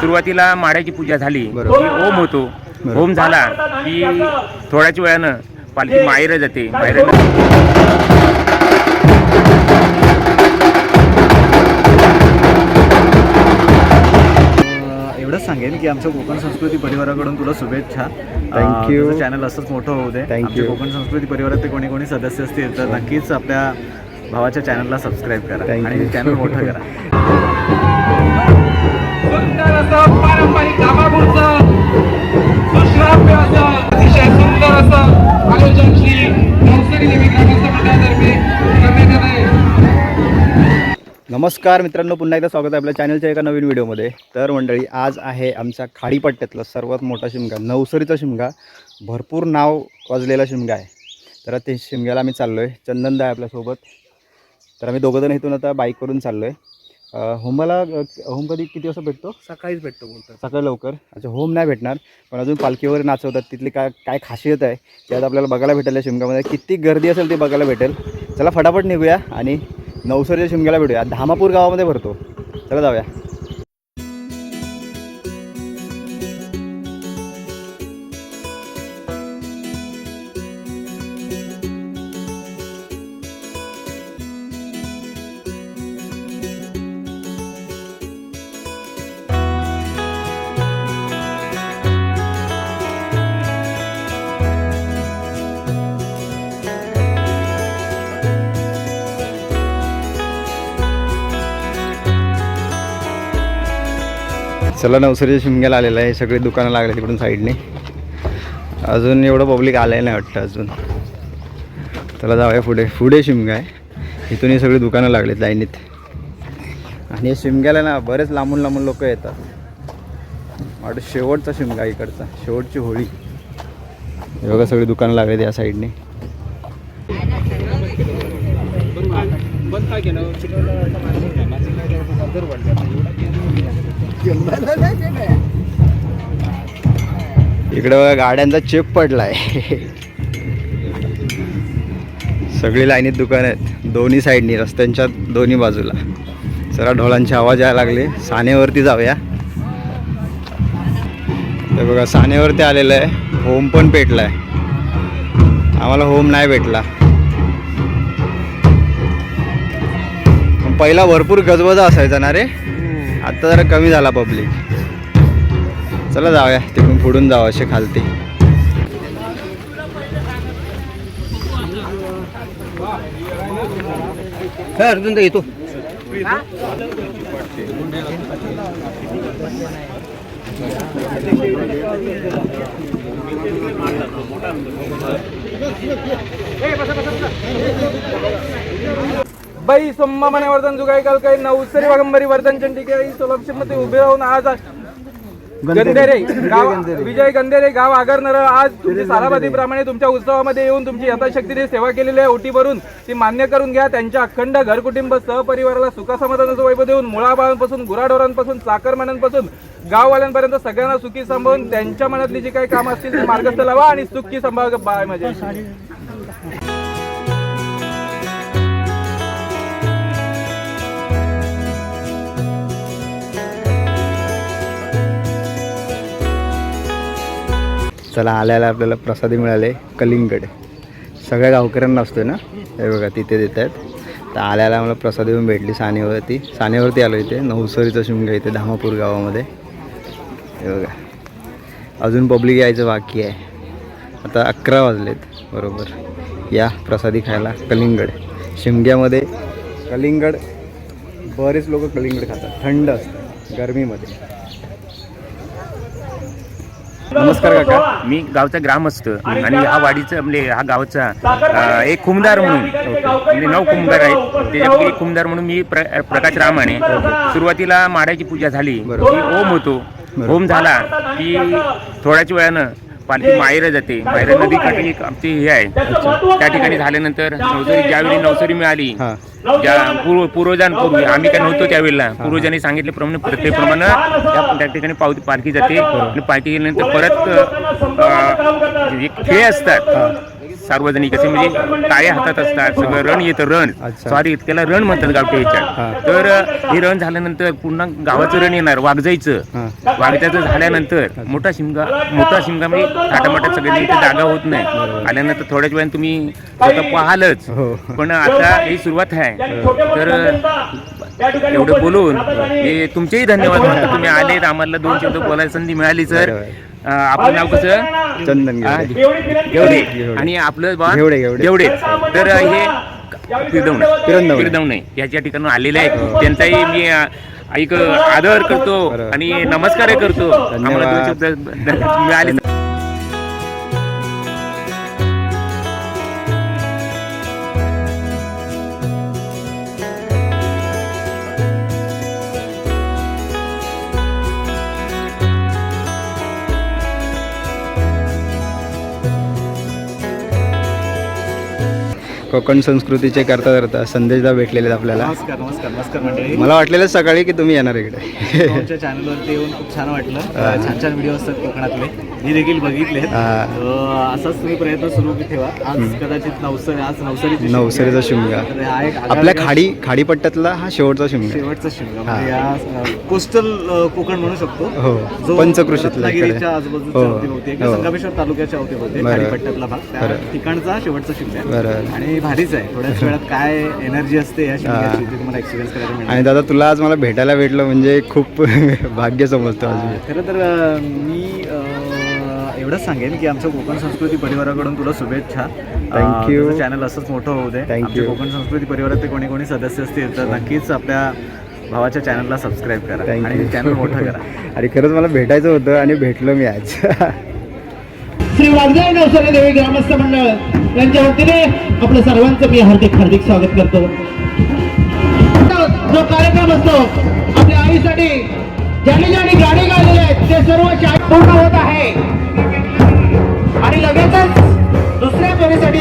सुरुवातीला माड्याची पूजा झाली. की ओम होतो. होम झाला की थोड्याच वेळानं पालखी माहेर जाते माहेर अं, एवढंच सांगेन की आमच्या कोकण संस्कृती परिवाराकडून तुला शुभेच्छा you. चॅनल असंच मोठं होऊ दे आमच्या. कोकण संस्कृती परिवारात कोणी कोणी सदस्य असतील तर नक्कीच आपल्या भावाच्या चॅनलला सबस्क्राईब करा आणि. चॅनल मोठं करा नमस्कार मित्रांनो पुन्हा एकदा स्वागत आहे आपल्या चॅनलच्या एका नवीन व्हिडिओमध्ये. तर मंडळी आज आहे आमच्या खाडीपट्ट्यातला सर्वात मोठा शिमगा नवसरीचा शिमगा. भरपूर नाव वाजलेला शिमगा आहे. तर ते शिमग्याला आम्ही चाललो आहे चंदनदा आहे आपल्यासोबत. तर आम्ही दोघंजण इथून आता बाईकवरून चाललो आहे होमाला होम कधी किती वाजता भेटतो? सकाळीच भेटतो बोलतात सकाळी लवकर. अच्छा होम नाही भेटणार पण अजून पालखी वगैरे नाचवतात तिथली काय काय खासियत आहे ते आज आपल्याला बघायला भेटेल या शिमग्यामध्ये. किती गर्दी असेल ते बघायला भेटेल. चला फटाफट निघूया आणि नवसरीच्या शिमग्याला भेटूया. धामापूर गावामध्ये भरतो. चला जाऊया. चला नवसरीच्या शिमग्याला आलेला आहे. सगळी दुकानं लागले तिकडून साईडने. अजून एवढं पब्लिक आलं नाही वाटतं अजून. चला जाऊया पुढे. पुढे शिमगा आहे. इथून ही सगळी दुकानं लागलीत लाईनीत. आणि या शिमग्याला ना बरेच लांबून लांबून लोक येतात. वाटतं शेवटचा शिमगा इकडचा. शेवटची होळी. हे बघा सगळी दुकानं लागलीत या साईडने. इकडं गाड्यांचा चेप पडलाय. सगळी लाईनीत दुकान आहेत. दोन्ही साईडनी रस्त्यांच्या दोन्ही बाजूला. जरा ढोलांचे आवाज यायला लागले. सानेवरती जाऊया. ते बघा सानेवरती आलेलं आहे. होम पण पेटलाय. आम्हाला होम नाही भेटला. पहिला भरपूर गजबजा असायचा ना रे? आता जरा कमी झाला पब्लिक. चला जाऊया तिकडून पुढून जाऊ असे खालती. अर्जुन येतो. बाई सोम्मा मने वर्धन जुगाई काल काही नवसरी वागंबरी वर्धन चंडिके सोलापूरमध्ये उभे राहून आज गंधेरे. गाव विजय गंधेरे गाव आगरणार आज तुमची सालाबादीप्रमाणे तुमच्या उत्सवामध्ये येऊन तुमची यथाशक्तीने सेवा केलेली आहे ओटी भरून ती मान्य करून घ्या. त्यांच्या अखंड घर कुटुंब सहपरिवाराला सुखासमाधानाचं वैभव देऊन मुळाबाळांपासून गुराढोरांपासून चाकरमान्यांपासून गाववाल्यांपर्यंत सगळ्यांना सुखी सांभाळून त्यांच्या मनातली जी काही कामं असतील ती मार्गस्थ लावा आणि सुखी सांभाळ बाय म्हणजे चला आल्याला आपल्याला प्रसादी मिळाले कलिंगड. सगळ्या गावकऱ्यांना असतो ना? हे बघा तिथे देत आहेत तर आल्याला मला प्रसादी पण भेटली सानेवरती. सानेवरती आलो इथे नवसरीचा शिमगा इथे धामापूर गावामध्ये. हे बघा. अजून पब्लिक यायचं बाकी आहे. आता अकरा वाजलेत बरोबर. या प्रसादी खायला कलिंगड. शिमग्यामध्ये कलिंगड बरेच लोक कलिंगड खातात. थंड असतं गरमीमध्ये. नमस्कार काका. मी गावचा ग्रामस्थ आणि हा वाडीचा म्हणजे हा गावचा एक खुमदार म्हणून म्हणजे नऊ खुमदार आहेत. त्याच्यापैकी एक खुमदार म्हणून मी प्र प्रकाश रामाने सुरुवातीला माड्याची पूजा झाली. की ओम होतो. होम झाला की थोड्याच वेळानं पालखी माहेर जाते. माहेर नदीकाठी एक आमची हे आहे. त्या ठिकाणी झाल्यानंतर नवसरी ज्यावेळी नवसरी मिळाली ज्या पूर्व पूर्वजांपूर्वी आम्ही काय नव्हतो त्यावेळेला. पूर्वजांनी सांगितल्याप्रमाणे प्रत्येकप्रमाणे त्या त्या ठिकाणी पावती पालखी जाते. आणि पालखी गेल्यानंतर परत खेळ असतात. सार्वजनिक असे म्हणजे टाळ्या हातात असतात सगळं रण येतं रण. सॉरी त्याला रण म्हणतात गावठी हा. ह्याच्यात तर हे रण झाल्यानंतर पुन्हा गावाचं रण येणार वाघजाईचं. हां. वाघजाचं झाल्यानंतर मोठा शिमगा मोठा शिमगा म्हणजे थाटामाटात सगळ्यांनी इथे जागा होत नाही. आल्यानंतर थोड्याच वेळाने तुम्ही स्वतः पाहालच. हो. पण आता ही सुरुवात आहे. तर एवढं बोलून हे तुमचेही धन्यवाद म्हणतो तुम्ही आलेत आम्हाला दोन शब्द बोलायला संधी मिळाली सर. आपलं नाव कसं? चंदन हा, घेवडे गेवडे. आणि आपलं बा तर हे. फिरदवणे याच्या ठिकाणी आलेले आहेत. त्यांचाही मी अं, ऐक आदर करतो बरोबर. आणि नमस्कारही करतो. आम्हाला दोन शब्द मिळाले. कोकण संस्कृतीचे करता करता संदेशदा भेटलेले आहेत आपल्याला. नमस्कार नमस्कार नमस्कार मंडळी. मला वाटलेलं सकाळी की तुम्ही येणार इकडे. तुमच्या चॅनलवरती येऊन खूप छान वाटलं. छान छान व्हिडिओ असतात कोकणातले. मी देखील बघितले. असाच तुम्ही प्रयत्न सुरू ठेवा. आज कदाचित नवसरी आज नवसरीची नवसरीचा शिमगा. आपल्या वेगळा खाडी खाडीपट्ट्यातला हा शेवटचा शिमगा. शेवटचा शिमगा. म्हणजे या कोस्टल कोकण म्हणू शकतो. हो. जो पंचकृषीतला आजूबाजूच्या हो, हो. संगमेश्वर तालुक्याच्या अवतीभोवती आहे, बरोबर. खाडीपट्ट्यातला भाग. त्या. ठिकाणचा शेवटचा शिमगा आणि भारीच आहे. थोड्याच वेळात काय एनर्जी असते या शिमग्याची तुम्हाला एक्सपिरियन्स करायला आणि दादा तुला आज मला भेटायला भेटलं म्हणजे खूप भाग्य समजतो. खरं तर मी एवढंच सांगेन की आमच्या कोकण संस्कृती परिवाराकडून तुला शुभेच्छा. चॅनल असंच मोठं होऊ दे. आमच्या. कोकण संस्कृती परिवारात कोणी कोणी सदस्य असतील तर नक्कीच आपल्या भावाच्या चॅनलला सबस्क्राईब करा आणि. चॅनल मोठं करा. आणि खरंच मला भेटायचं होतं आणि भेटलो मी आज. श्री वाघजाई नवसाने देवी ग्रामस्थ मंडळ यांच्या वतीने आपलं सर्वांचं मी हार्दिक हार्दिक स्वागत करतो. जो कार्यक्रम असतो आपल्या आईसाठी ज्यांनी ज्यांनी गाणी गायलेले आहेत ते सर्व शाळेत पूर्ण होत आहे. आणि लगेचच दुसऱ्या फेरीसाठी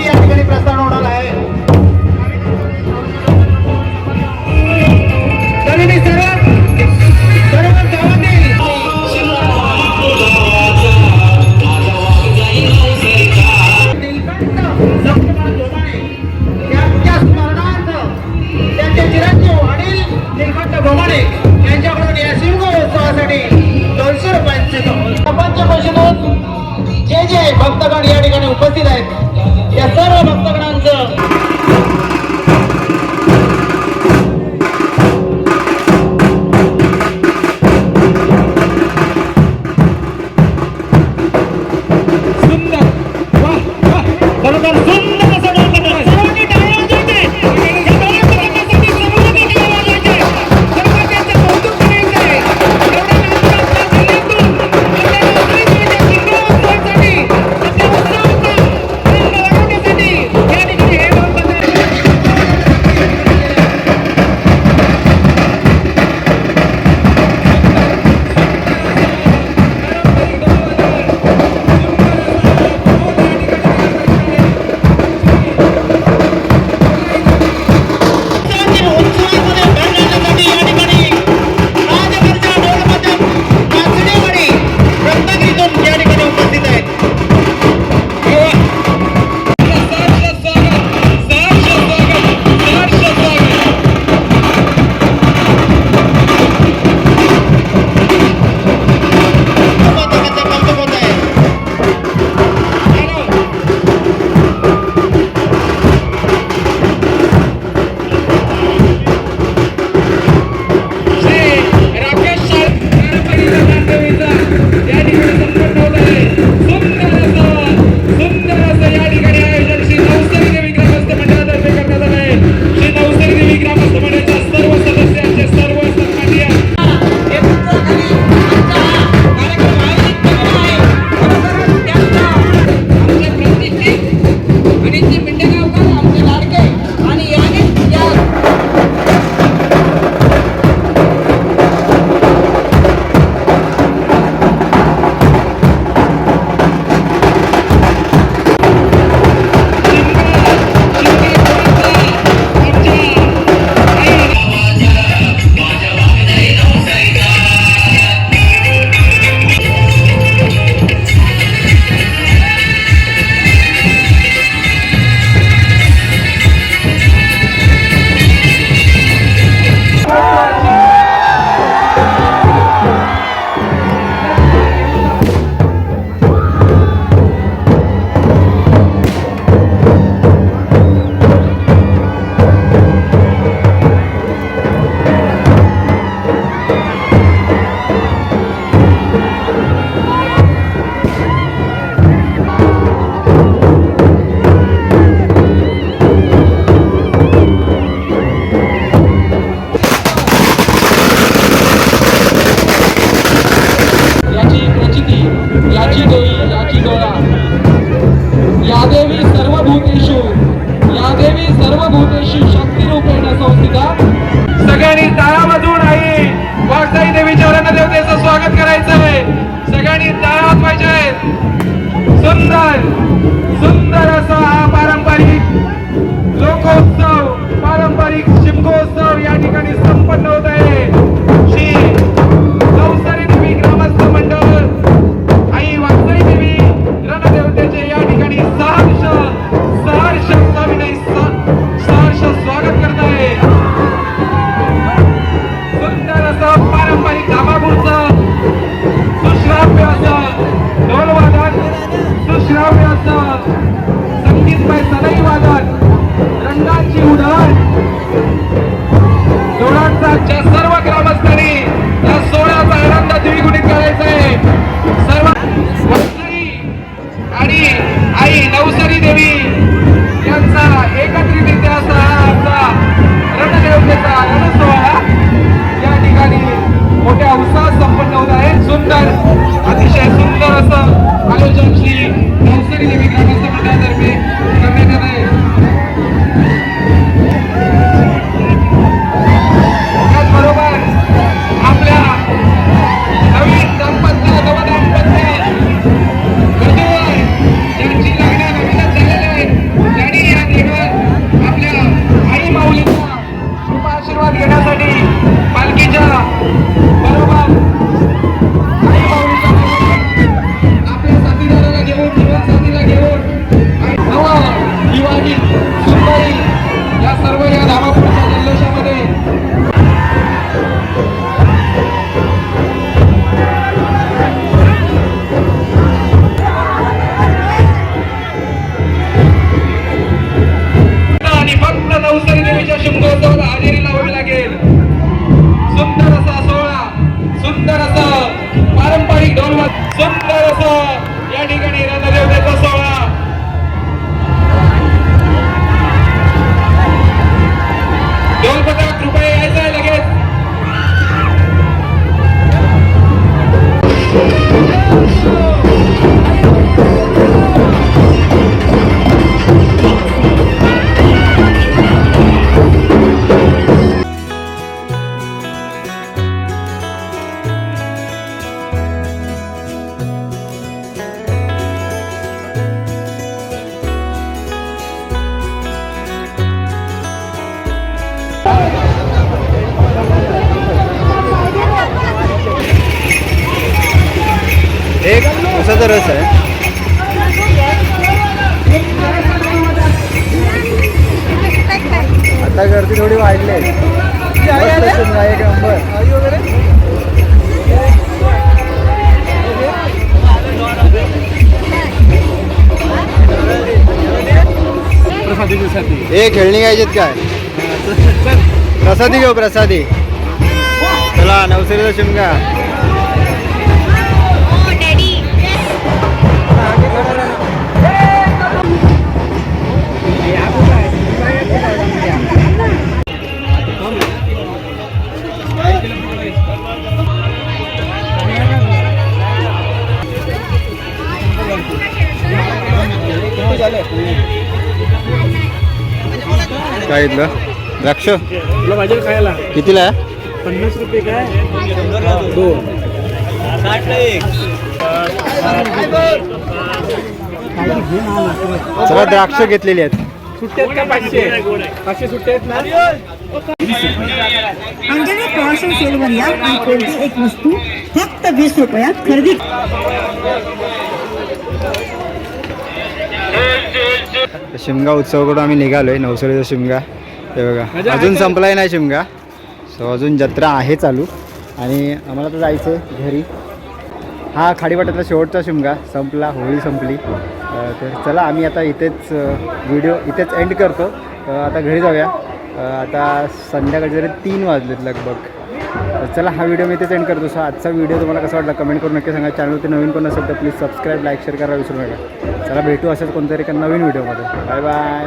देवी सर्व शक्ती रूपेण संस्थिता सगळ्यांनी टाळा वाजवून आई वाघसाई देवीच्या रणदेवतेचं स्वागत करायचं आहे सगळ्यांनी ताळा वाजवायचे आहेत सुंदर. उसाचा रस आहे. आता गर्दी थोडी वाढली आहे. एक नंबर. ए खेळणी घ्यायचीत काय? प्रसादी घेऊ प्रसादी. चला नवसरीचा शिमगा. काय इथलं. द्राक्ष? तुला पाहिजे खायला? कितीला आहे? पन्नास रुपये काय? दोन चला द्राक्ष घेतलेली आहेत. सुट्टे आहेत का पाचशे? पाचशे सुट्टे आहेत ना? अंजली प्रवासन सेलवर या आणि कोणती एक वस्तू फक्त वीस रुपयात खरेदी शिमगा उत्सवाकडून आम्ही निघालोय नवसरीचा शिमगा. हे बघा अजून संपलाय नाही शिमगा. सो अजून जत्रा आहे चालू. आणि आम्हाला तर जायचं आहे घरी. हा खाडीपाट्यातला शेवटचा शिमगा. संपला होळी संपली. तर चला आम्ही आता इथेच व्हिडिओ इथेच एंड करतो. आता घरी जाऊया. आता संध्याकाळचे जरी तीन वाजलेत लगभग चला हा व्हिडिओ मी इथेच एंड करतो. सो आजचा व्हिडिओ तुम्हाला कसा वाटला कमेंट करून नक्की सांगा. चॅनलवरती नवीन कोण असेल तर प्लीज सबस्क्राईब लाईक शेअर करायला विसरू नका. चला भेटू असेच कोणतरी एका नवीन व्हिडिओमध्ये बाय बाय